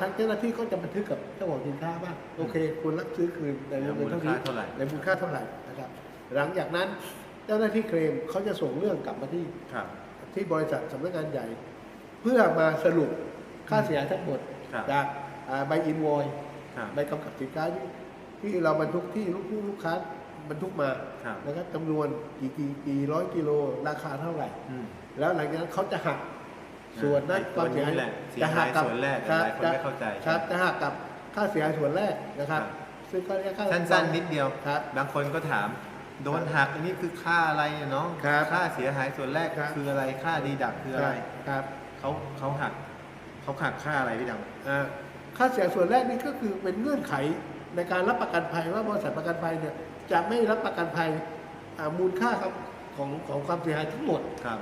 ทางเจ้าหน้าที่ก็จะบันทึกกับเจ้าของสินค้าว่าโอเคคุณรับซื้อคืนในวงเงินเท่านี้มูลค่าเท่าไหร่ในมูลค่าเท่าไหร่นะครับ หลังจากนั้นเจ้าหน้าที่เคลมเขาจะส่งเรื่องกลับมาที่ครับที่บริษัทสำนักงานใหญ่ เพื่อมาสรุปค่าเสียหายทั้งหมดครับจากอ่าใบอินวอยครับใบกำกับสินค้าที่ที่เราบรรทุกที่ลูกผู้ลูกค้าบรรทุกมาครับนะครับจำนวนกี่กี่กี่ร้อยกิโลราคาเท่าไหร่อืมแล้วหลังจากนั้นเขาจะหัก ส่วนนั้นไอ้ความเสียหายตัวนี้แหละเสียจะหายหักกับส่วนแรกคหลายคนไม่เข้าใจครับจะหักกับค่าเสียหายส่วนแรกนะครับครับ ซึ่งก็เรียกค่าสั้นๆนิดเดียวครับบางคนก็ถามโดนหักอันนี้คือค่าอะไรอะน้องครับค่าเสียหายส่วนแรกครับคืออะไรค่าดีดักคืออะไรครับเขาเขาหักเขาหักค่าอะไรพี่ดอ่าค่าเสียหายส่วนแรกนี่ก็คือเป็นเงื่อนไขในการรับประกันภัยว่าบริษัทประกันภัยเนี่ยจะไม่รับประกันภัยอ่ามูลค่าครับของของความเสียหายทั้งหมดำครับ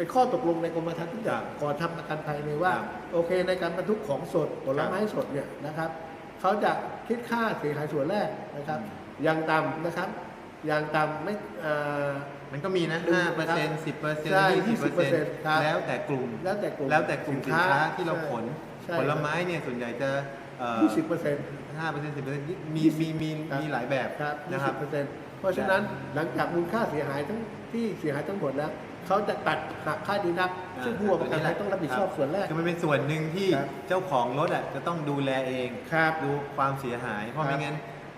เป็นข้อตกลงในกรมธรรม์ทุกอย่างครับก่อนทำประกันภัยเลยว่าครับโอเค ในการบรรทุกของสดผลไม้สดเนี่ยนะครับเขาจะคิดค่าเสียหายส่วนแรกนะครับอย่างต่ำนะครับอย่างต่ำไม่อ่ามันก็มีนะดูห้านะเปอร์ครับเซ็นต์สิบเปอร์เซ็นต์ใช่ยี่สิบเปอร์เซ็นต์ครับแล้วแต่กลุ่มแล้วแต่กลุ่มแล้วแต่กลุ่มสินค้าที่เราขนใช่ผลไม้เนี่ยส่วนใหญ่จะเอ่อยี่สิบเปอร์เซ็นต์ห้าเปอร์เซ็นต์สิบเปอร์เซ็นต์มีมีมีครับมีหลายแบบครับนะยี่ครัสิบบเปอร์เซ็นต์เพราะฉะนั้นหลังจากมูลค่าเสียหายทั้ง ที่เสียหายทั้งหมดแล้วเขาจะตัดหักค่าดีนักซึ่งผู้ประกันภัยต้องรับผิดชอบส่วนแรก คือมันเป็นส่วนหนึ่งที่ครับเจ้าของรถอะจะต้องดูแลเองครับดูความเสียหาย เพราะครับไม่งั้น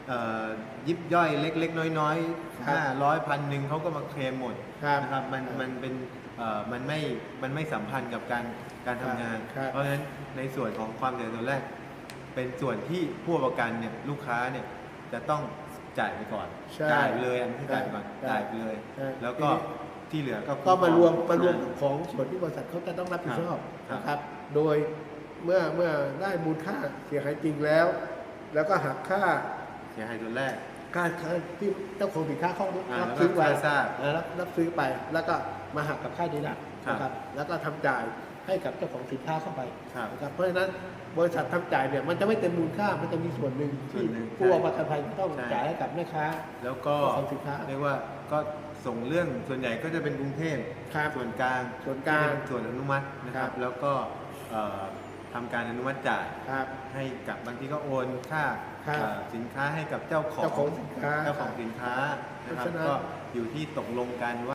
เอ่อยิบย่อยเล็ก ๆ น้อยๆครับห้าร้อยพันหนึ่งเขาก็มาเคลมหมดครับนะครับมันครับมันเป็นเอ่อมันไม่มันไม่สัมพันธ์กับการการทำงาน ครับ เพราะฉะนั้นในส่วนของความเสียหายส่วนแรก เป็นส่วนที่ผู้ประกันเนี่ยลูกค้าเนี่ยจะต้อง จ่ายไปก่อนใช่จ่ายไปเลยอันที่จ่ายไปก่อนใช่จ่ายไปเลย ใช่ แล้วก็ที่เหลือก็ก็มารวมคุ้คองมารวมของส่วนที่บริษัทเขาจะต้องรับผิดชอบครับนะครับ โดยเมื่อเมื่อได้มูลค่าเสียหายจริงแล้ว แล้วก็หักค่าเสียหายส่วนแรก ค่าค่าที่เจ้าของสินค้าเขาอ่ารับแล้วก็ซื้อไปค่าซากอ่ารับรับซื้อไป แล้วก็มาหักกับค่าดีดักครับนะครับ แล้วก็ทำจ่าย ให้กับเจ้าของสินค้าเข้าไปครับนะครับเพราะฉะนั้นบริษัททำจ่ายเนี่ยมันจะไม่เต็มมูลค่ามันจะมีส่วนหนึ่งส่วที่นหนึ่งผู้ประกันภัยต้องใช่จ่ายให้กับแม่ค้า แล้วก็เจ้าของสินค้าเรียกว่าก็ส่งเรื่องส่วนใหญ่ก็จะเป็นกรุงเทพครับส่วนกลางส่วนกลางที่เป็นส่วนอนุมัตินะคครัรับบแล้วก็เอ่อทำการอนุมัติจ่ายครับให้กับบางทีก็โอนค่าครับเอ่อสินค้าให้กับเจ้าของเจ้าของสินค้าเจ้าของสินค้านะครับเพราะฉะนั้นก็อยู่ที่ตกลงกันว่า